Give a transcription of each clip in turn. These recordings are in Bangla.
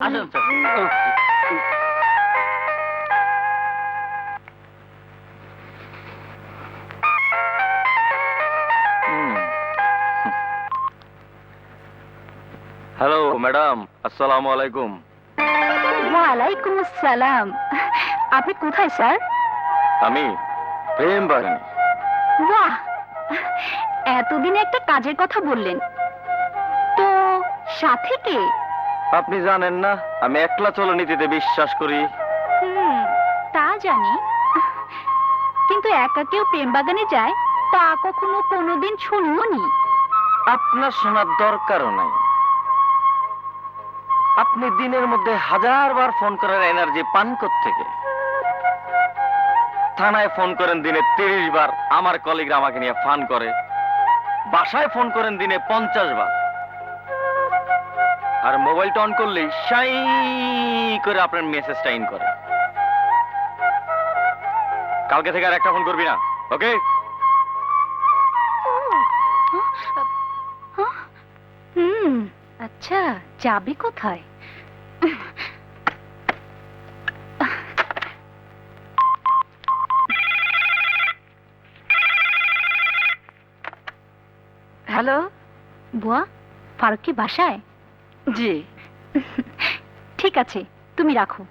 আসুন হ্যালো ম্যাডাম। আসসালামু আলাইকুম। ওয়ালাইকুম আসসালাম। আপনি কোথায় স্যার? আমি প্রেম বাগানে। বাহ! এতদিনে একটা কাজের কথা বললেন। তো সাথে কে? আপনি জানেন না আমি একলা চলনীতিতে বিশ্বাস করি। হুম তা জানি। কিন্তু একা কেউ প্রেম বাগানে যায় তা কখনো কোনোদিন শুনিও নি আপনার শোনার দরকারও নাই। আপনি দিনের মধ্যে হাজার বার ফোন করার এনার্জি পান থেকে থানায় ফোন করেন দিনে তিরিশ বার আমার কলিগরা আমাকে নিয়ে ফান করে। বাসায় ফোন করেন দিনে পঞ্চাশ বার। আর মোবাইলটা অন করলে সাই করে আপনার মেসেজটা ইন করে। কালকে থেকে আর একটা ফোন করবি না ওকে হুম আচ্ছা যাবে কোথায়? হ্যালো, বুয়া, ফারুক কি বাসায়? জি। ঠিক আছে, তুমি রাখো।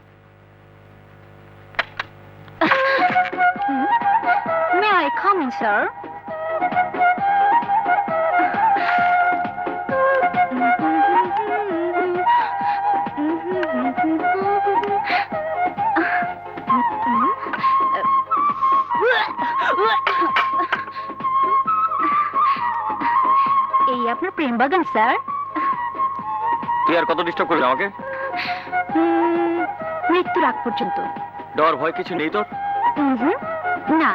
May I come in sir এই আপনার প্রেম বাগান স্যার? তুই আর কত ডিস্টার্ব করবি আমাকে? মৃত্যুর আগ পর্যন্ত। ডর ভয় কিছু নেই তোর? না।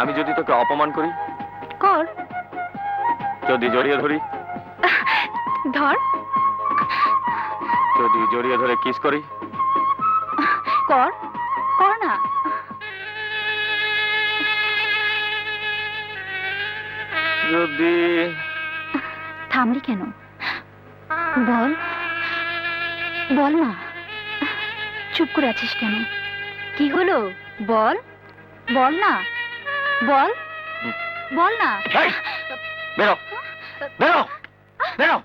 আমি যদি তোকে অপমান করি? কর। যদি জড়িয়ে ধরি? ধর। যদি জড়িয়ে ধরে কিস করি? কর। কর না। যদি থামলি কেন? বল। বল না চুপ করে আছিস কেন? কি হলো? বল। বল না। বল। বল না। বেরো। বেরো। বেরো।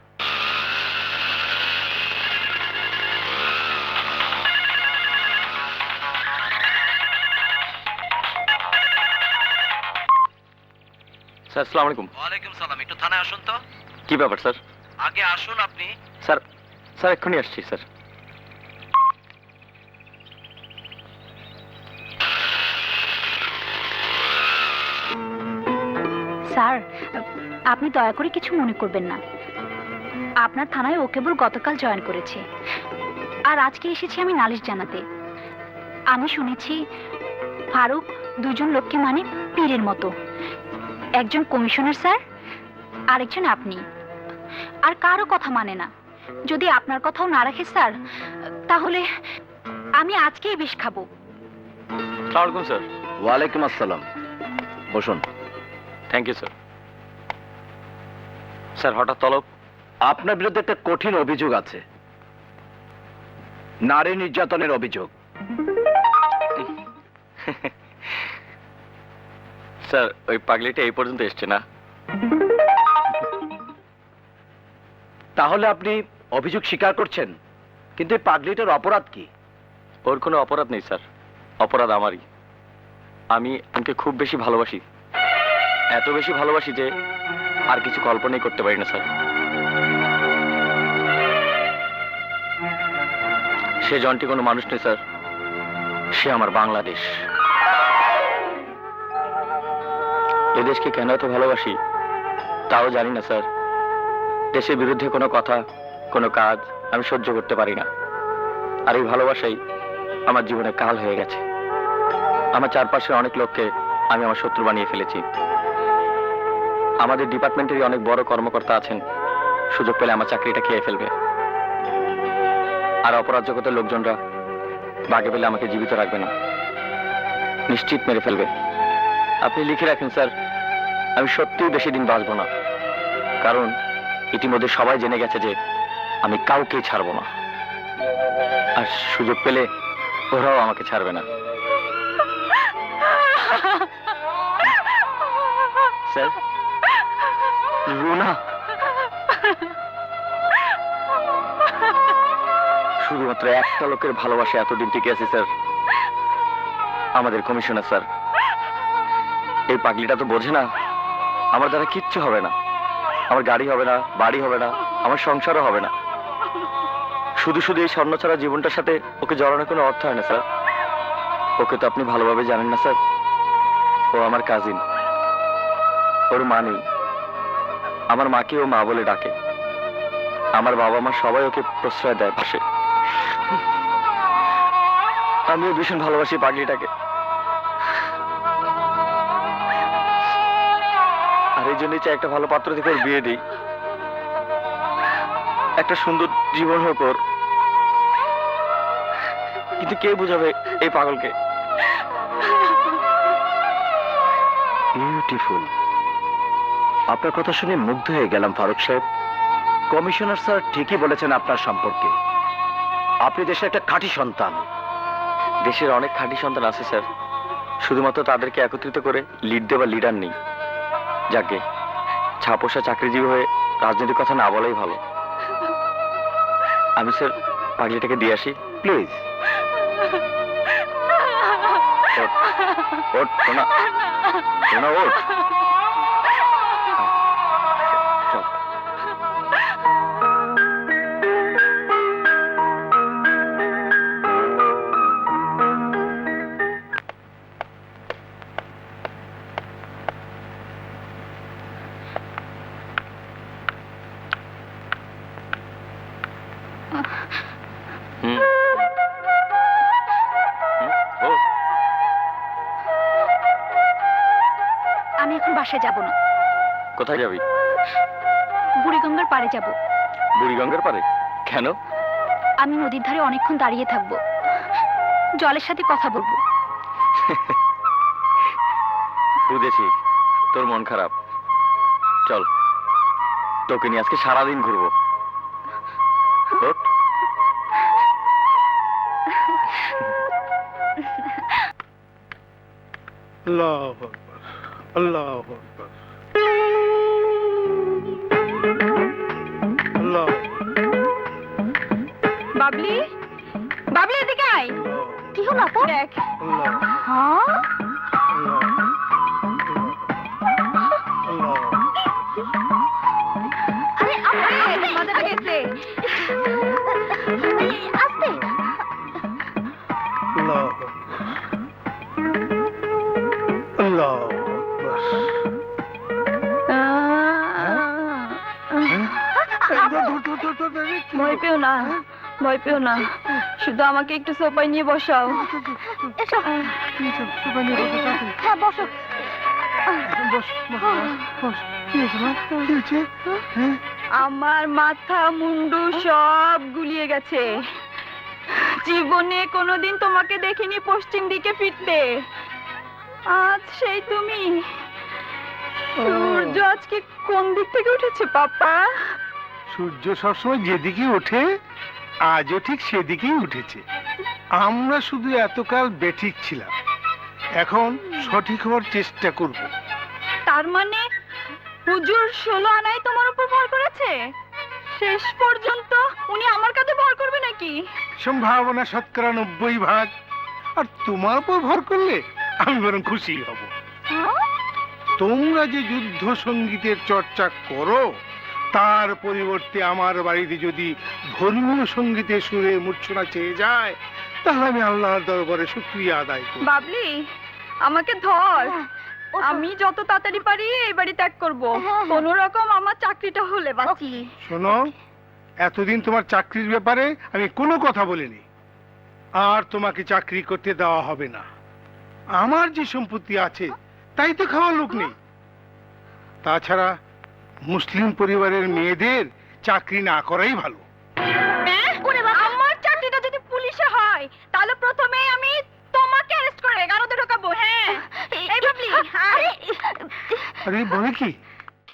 স্যার আসসালামু আলাইকুম। ওয়ালাইকুম সালাম। একটু থানায় আসুন তো। কি ব্যাপার স্যার? আগে আসুন আপনি। স্যার স্যার এক্ষুনি আসছি স্যার। স্যার আপনি দয়া করে কিছু মনে করবেন না। আপনার থানায় ও কেবল গতকাল জয়েন করেছে। আর আজকে এসেছি আমি নালিশ জানাতে। আমি শুনেছি ফারুক দুজন লোককে মানে পীরের মতো। একজন কমিশনার স্যার আরেকজন আপনি। আর কারও কথা মানে না। যদি আপনার কথাও না রাখে স্যার তাহলে আমি আজকেই বিষ খাব। আসসালামু স্যার। ওয়ালাইকুম আসসালাম। বসুন। থ্যাংক ইউ স্যার স্যার হঠাৎ তলব। আপনার বিরুদ্ধে একটা কঠিন অভিযোগ আছে। নারী নির্যাতনের অভিযোগ। স্যার ওই পাগলিটা এই পর্যন্ত এসছে না? তাহলে আপনি অভিযোগ স্বীকার করছেন, কিন্তু এই পাগলিটার অপরাধ কি? ওর কোনো অপরাধ নেই, স্যার। অপরাধ আমারই। আমি ওকে খুব বেশি ভালোবাসি। এত বেশি ভালোবাসি যে আর কিছু কল্পনাই করতে পারি না, স্যার। সে জনটি কোনো মানুষ নেই স্যার। সে আমার বাংলাদেশ। এ দেশকে কেন এত ভালোবাসি, তাও জানি না, স্যার। দেশের বিরুদ্ধে কোনো কথা, কোনো কাজ আমি সহ্য করতে পারি না। আর এই ভালোবাসাই আমার জীবনে কাল হয়ে গেছে। আমার চারপাশের অনেক লোককে আমি আমার শত্রু বানিয়ে ফেলেছি। আমাদের ডিপার্টমেন্টেরই অনেক বড় কর্মকর্তা আছেন। সুযোগ পেলে আমার চাকরিটা খেয়ে ফেলবে। আর অপরাধ জগতের লোকজনরা বাগে পেলে আমাকে জীবিত রাখবে না। নিশ্চিত মেরে ফেলবে। আপনি লিখে রাখেন, স্যার, আমি সত্যিই বেশি দিন বাঁচবো না। কারণ ইতিমধ্যে সবাই জেনে গেছে যে আমি কাউকে ছাড়বো না। আর সুযোগ পেলে ওরাও আমাকে ছাড়বে না। রুনা। শুধুমাত্র একটা লোকের ভালোবাসা এতদিন টিকে আছে, স্যার। আমাদের কমিশনার, স্যার। এই পাগলিটা তো বোঝে না। আমার দ্বারা কিচ্ছু হবে না। আমার গাড়ি হবে না, বাড়ি হবে না, আমার সংসারও হবে না। শুধু শুধু এই স্বর্ণ ছাড়া জীবনটার সাথে ওকে জড়ানোর কোনো অর্থ হয় না, স্যার। ওকে তো আপনি ভালোভাবে জানেন না, স্যার। ও আমার কাজিন ওর মা নেই। আমার মাকে ও মা বলে ডাকে। আমার বাবা মা সবাই ওকে প্রশ্রয় দেয় পাশে। আমিও ভীষণ ভালোবাসি পাগলিটাকে। জন্যই চাই একটা ভালো পাত্র থেকে ওর বিয়ে দিই। একটা সুন্দর জীবন হোক ওর। কিন্তু কে বুঝাবে এই পাগলকে? বিউটিফুল আপনার কথা শুনে মুগ্ধ হয়ে গেলাম ফারুক সাহেব। কমিশনার স্যার ঠিকই বলেছেন আপনার সম্পর্কে। আপনি দেশের একটা খাঁটি সন্তান। দেশের অনেক খাঁটি সন্তান আছে স্যার। শুধুমাত্র তাদেরকে একত্রিত করে লিড দেওয়া লিডার নেই। যাকে ছাপোষা চাকরিজীবী হয়ে রাজনীতির কথা না বলাই ভালো। আমি স্যার পাগলিটাকে দিয়ে আসি। প্লিজ। ওঠ, সোনা। সোনা, ওঠ। আমি এখন বাসায় যাব না। কোথায় যাবি? বুড়িগঙ্গার পাড়ে যাব। বুড়িগঙ্গার পারে কেন? আমি নদীর ধারে অনেকক্ষণ দাঁড়িয়ে থাকব। জলের সাথে কথা বলব। বুঝেছি তোর মন খারাপ। চল তোকে নিয়ে আজকে সারাদিন ঘুরবো। ওঠ। আল্লাহ আল্লাহ বাবলি? বাবলি এদিকে আয়। কি হলো আপু দেখ। হ্যাঁ আরে আস্তে। আল্লাহ ভয় পেও না ভয় পেও না। শুধু আমাকে একটু সোফায় নিয়ে বসাও। হ্যাঁ বসো। আমার মাথা মুন্ডু সব গুলিয়ে গেছে। জীবনে কোনোদিন তোমাকে দেখিনি পশ্চিম দিকে ফিরতে। আজ সেই তুমি। সূর্য আজকে কোন দিক থেকে উঠেছে পাপা? সূর্য সবসময় যেদিকে ওঠে আজও ঠিক সেদিকেই উঠেছে। আমরা শুধু এতকাল বেঠিক ছিলাম। এখন সঠিক হওয়ার চেষ্টা করব। তার মানে হুজুর ষোলো আনাই তোমার উপর ভর করেছে? শেষ পর্যন্ত উনি আমার কাছে ভর করবে নাকি? সম্ভাবনা শতকরা নব্বই ভাগ। আর তোমার উপর ভর করলে আমি বরং খুশি হব। তোমরা যে যুদ্ধ সঙ্গীতের চর্চা করো তার পরিবর্তে আমার বাড়িতে যদি ধর্মীয় সঙ্গীতে সুরে মূর্ছনা চেয়ে যায় তাহলে আমি আল্লাহর দরবারে শুক্রিয়া আদায় করি বাবলি আমাকে ধর। আমি যত তাড়াতাড়ি পারি এই বাড়ি ত্যাগ করব। হ্যাঁ, হ্যাঁ। কোন রকম আমার চাকরিটা হলে বাঁচি। শোনো এতদিন তোমার চাকরির ব্যাপারে আমি কোনো কথা বলিনি। আর তোমাকে চাকরি করতে দেওয়া হবে না। আমার যে সম্পত্তি আছে তাই তো খাওয়ার লোক নেই। তাছাড়া মুসলিম পরিবারের মেয়েদের চাকরি না করাই ভালো। আমার চাকরিটা যদি পুলিশে হয় তাহলে প্রথমে আমি তোমাকে অ্যারেস্ট করে গারদে ঢোকাবো হ্যাঁ? এই আরে আরে বলে কি?